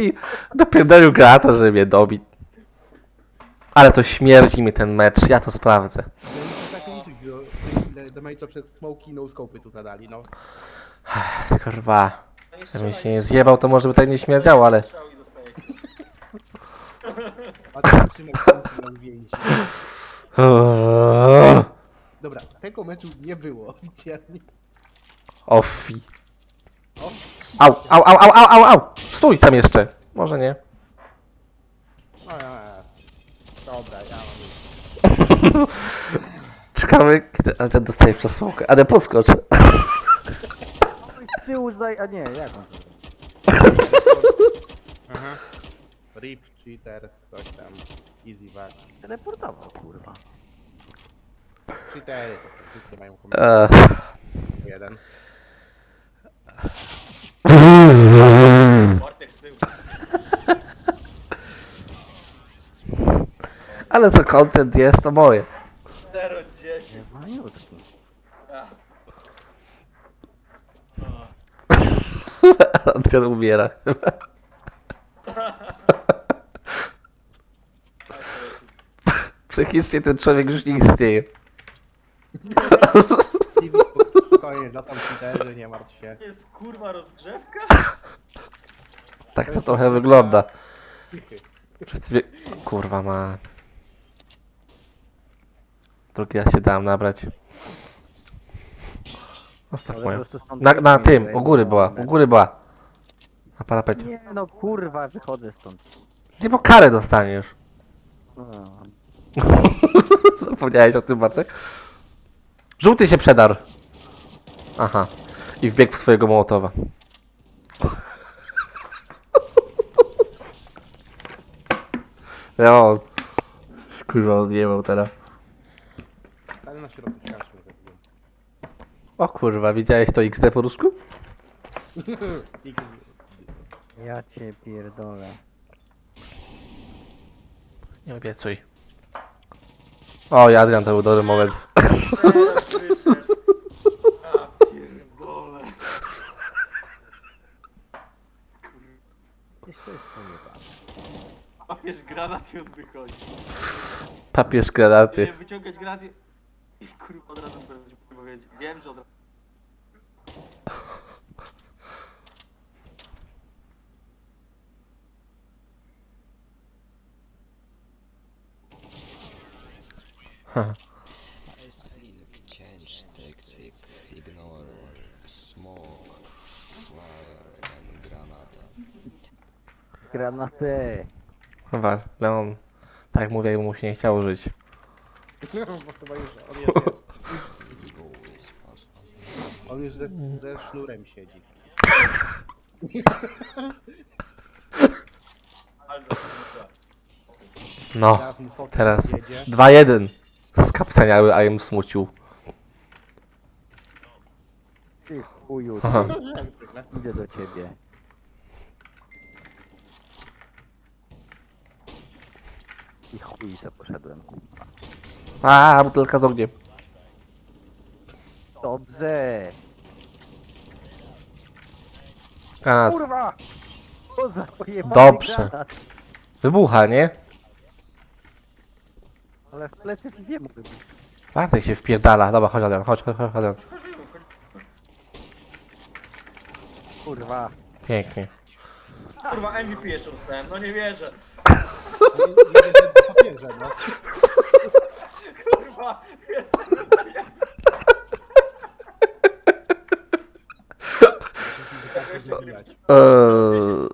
I dopierdolił grata, żeby mnie dobić. Ale to śmierdzi mi ten mecz, ja to sprawdzę. I tak liczyć, że ile damage'a przez smoki no scopy tu zadali, no. Kurwa. Jakbym się nie zjebał, to może by tak nie śmierdziało, ale... I. A teraz trzymał smoki na uwięzi. Dobra, tego meczu nie było oficjalnie. Offi. Au, au, au, au, au, au, au! Stój tam jeszcze! Może nie. A, Dobra, ja mam już. Czekamy, kiedy Adrian dostaje przesługę. Ale podskocz. Z tyłu zaj... A nie, jak on to Aha. Rip, cheaters, coś tam. Easy back. teleportował, kurwa. Cheatery to są, wszystkie mają komentarze. Ech. Jeden. Bartek z tyłu. Ale co content jest, to moje. 0-10. Maniutki. Adrian umiera. Psychicznie ten człowiek już nie istnieje. Spokojnie, dla sam nie martw się. To jest kurwa rozgrzewka? Tak to trochę wygląda. Wszyscy wie... Kurwa ma... Drugi raz się dałem nabrać. Zostaw Ale moją. po prostu stąd Na, na tym, u góry była, u góry była. Na parapecie. Nie no, kurwa, wychodzę stąd. Nie, bo karę dostaniesz. No. Zapomniałeś o tym, Bartek? Żółty się przedarł. Aha. I wbiegł w swojego Mołotowa. No. Kurwa, odjebał teraz. Ale na środku zrobiłem. O kurwa, widziałeś to XD po rusku? Ja cię pierdolę. Nie obiecuj. O, i Adrian, to był dobry moment. Teraz słyszysz. A pierdole. Gdzieś to jest pojebane. Papież granat i on wychodzi. Papież granaty. Nie, wyciągać granat i... i kurwa od razu będzie powiedzieć. Wiem, że od razu... Ice change tactic, ignore smoke, fire and granata. Granatę. Chyba, Leon, tak jak mówię, mu się nie chciało żyć. No, bo chyba już, on jest. On już ze, ze sznurem siedzi. No, Teraz mu fotel teraz jedzie. 2-1. Skapsaniały, a jem smucił. Ty chuju, Aha. Jak zwykle. idę do ciebie. I chuj se poszedłem. A, butelka z ogniem. Dobrze! Granat. Kurwa! Co za pojebany Dobrze. granat. Wybucha, nie? Ale w plecy nie mógł być. Bartek się wpierdala. Dobra, chodź Adrian, chodź, chodź, chodź Adrian. Kurwa. Pięknie. Kurwa MVP jeszcze dostałem, no nie wierzę. Nie, nie papierze, no. Kurwa. Eee, eee,